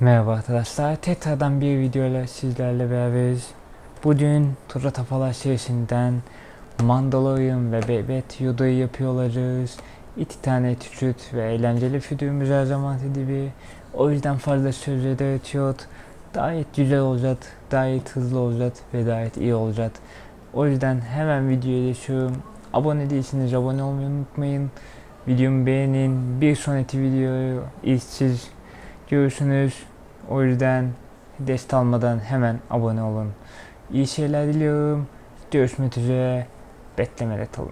Merhaba arkadaşlar, tekrardan bir videoyla sizlerle beraberiz. Bugün Tura Tapalar serisinden Mandalorian ve Bebet Yoda'yı yapıyor olacağız. İki tane küçük ve eğlenceli videomuz her zaman gibi. O yüzden fazla sözle de ötüyor. Gayet güzel olacak, gayet hızlı olacak ve gayet iyi olacak. O yüzden hemen videoya geçiyorum. Abone değilseniz abone olmayı unutmayın. Videomu beğenin. Bir sonraki videoyu ilk siz görürsünüz. O yüzden dest almadan hemen abone olun. İyi şeyler diliyorum. Görüşmek üzere. Beklemede kalın.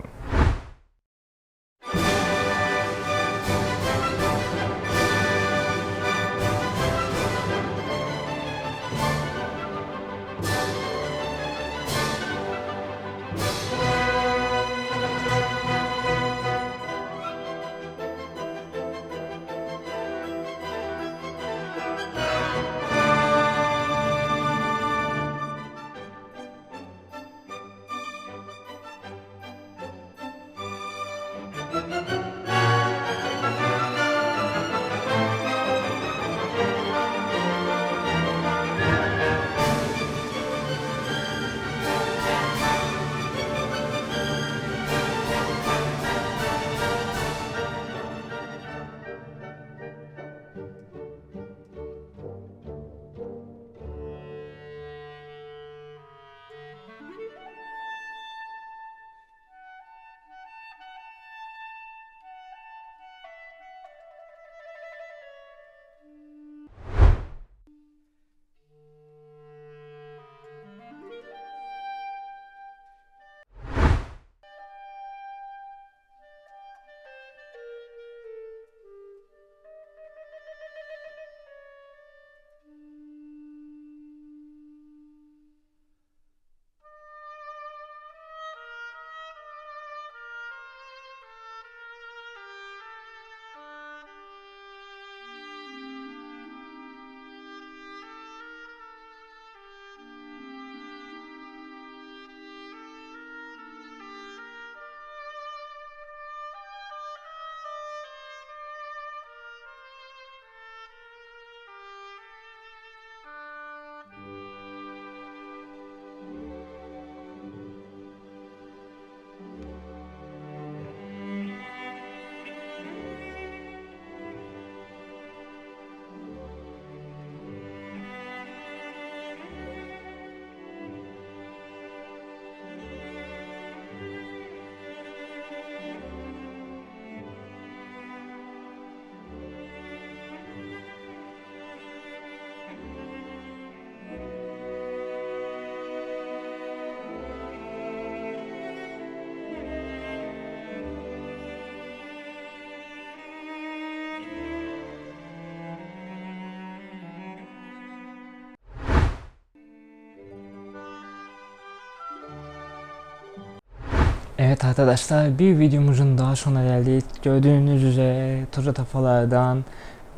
Evet arkadaşlar bir videomuzun daha sonuna geldik. Gördüğünüz üzere Tura Tafalardan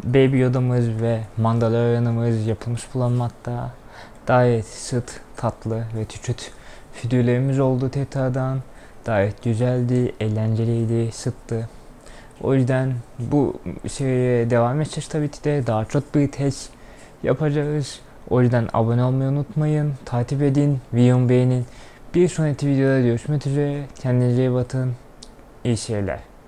Baby Yoda'mız ve Mandalorian'ımız yapılmış bulunmakta. Gayet sıt, tatlı ve küçük videolarımız oldu tekrardan. Gayet güzeldi, eğlenceliydi, sıktı. O yüzden bu şeye devam edeceğiz tabii ki de daha çok bir test yapacağız. O yüzden abone olmayı unutmayın, takip edin, videomu beğenin. Bir sonraki videoda görüşmek üzere. Kendinize iyi bakın. İyi şeyler.